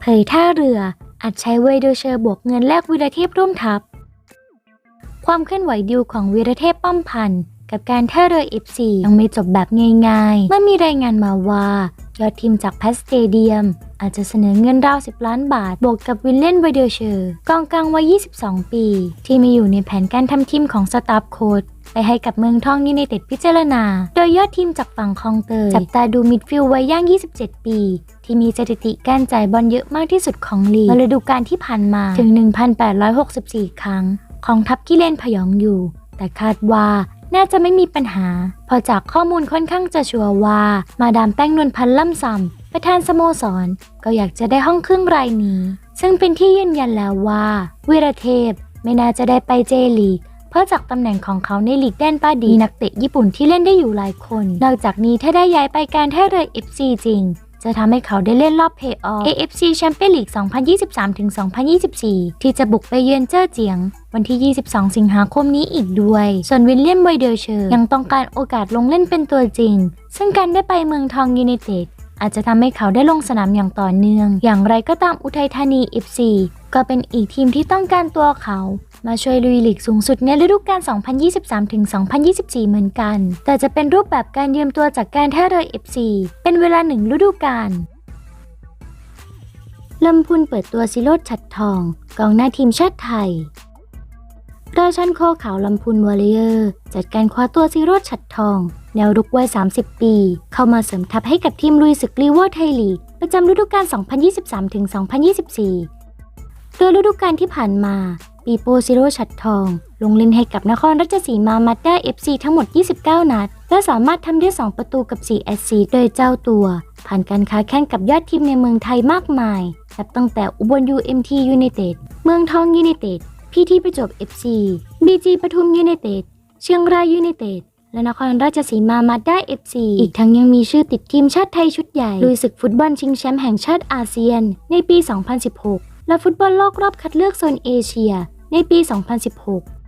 เผยท่าเรืออาจใช้เวโดเชอร์บวกเงินแลกวีรเทพร่วมทัพ ความเคลื่อนไหวดิวของวีรเทพป้อมพันธ์กับการท่าเรือเอฟซียังไม่จบแบบง่ายๆ เมื่อมีรายงานมาว่ายอดทีมจากแพสเตเดียม อาจจะเสนอเงินราว 10 ล้านบาท บวกกับวินเล่นไวเดอร์เชอร์กองกลางวัย 22 ปี ที่มีอยู่ในแผนการทำทีมของสตาฟโค้ดไปให้กับเมืองทองยูไนเต็ดพิจารณา โดยยอดทีมจากฝั่งคลองเตย จับตาดูมิดฟิลด์วัยย่าง 27 ปี ที่มีสถิติการจ่ายบอลเยอะมากที่สุดของลีกในฤดูกาลที่ผ่านมาถึง 1,864 ครั้ง ของทัพกิเลนพยองอยู่ แต่คาดว่าน่าจะไม่มีปัญหาเพอจากข้อมูลค่อนข้างจะชัวร์ว่า มาดามแป้งนวลพันธ์ล่ำซำ ประธานสโมสรก็อยากจะได้ห้องเครื่องรายนี้ ซึ่งเป็นที่ยืนยันแล้วว่าวีรเทพไม่น่าจะได้ไปเจลีกเพราะจากตำแหน่งของเขาในลีกแดนป้าดีนักเตะญี่ปุ่นที่เล่นได้อยู่หลายคน นอกจากนี้ถ้าได้ย้ายไปการท่าเรือ FC จริง จะทำให้เขาได้เล่นรอบเพย์ออฟ AFC Champions League 2023-2024 ที่จะบุกไปเยือนเจ้อเจียง วันที่ 22 สิงหาคมนี้อีกด้วย ส่วนวิลเลียมไวเดอร์เชอร์ยังต้องการโอกาสลงเล่นเป็นตัวจริง ซึ่งการได้ไปเมืองทองยูไนเต็ด อาจจะทำให้เขาได้ลงสนามอย่างต่อเนื่อง อย่างไรก็ตามอุทัยธานี FC ก็เป็นอีกทีมที่ต้องการตัวเขา มาช่วยลุยลีกสูงสุดในฤดูกาล 2023-2024 เหมือนกัน แต่จะเป็นรูปแบบการยืมตัวจากการท่าเรือ FC เป็นเวลาหนึ่งฤดูกาลลำพูนเปิดตัวซิโรดฉัดทอง กองหน้าทีมชาติไทย ราชันโคขาวลำพูนวอลเลเยอร์ จัดการคว้าตัวซิโรดฉัดทอง แนวรุกวัย 30 ปี เข้ามาเสริมทัพให้กับทีมลุยศึกลีเวอร์ไทยลีก ประจำฤดูกาล 2023-2024 โดยฤดูกาลที่ผ่านมา ปีโปซิโรฉัดทอง ลงเล่นให้กับนครราชสีมามาด้า FC ทั้งหมด 29 นัด และสามารถทำได้ 2 ประตูกับ 4 แอสซิสต์โดยเจ้าตัว ผ่านการค้าแข่งกับยอดทีมในเมืองไทยมากมายนับตั้งแต่อุบล UMT United เมืองทองยูไนเต็ด พีทีประจวบ FC BG ปทุมยูไนเต็ด เชียงรายยูไนเต็ด และนครราชสีมามาด้า FC อีกทั้งยังมีชื่อติดทีมชาติไทยชุดใหญ่ลุยศึกฟุตบอลชิงแชมป์แห่งชาติอาเซียน ในปี 2016 และฟุตบอลโลกรอบคัดเลือกโซนเอเชีย ในปี 2016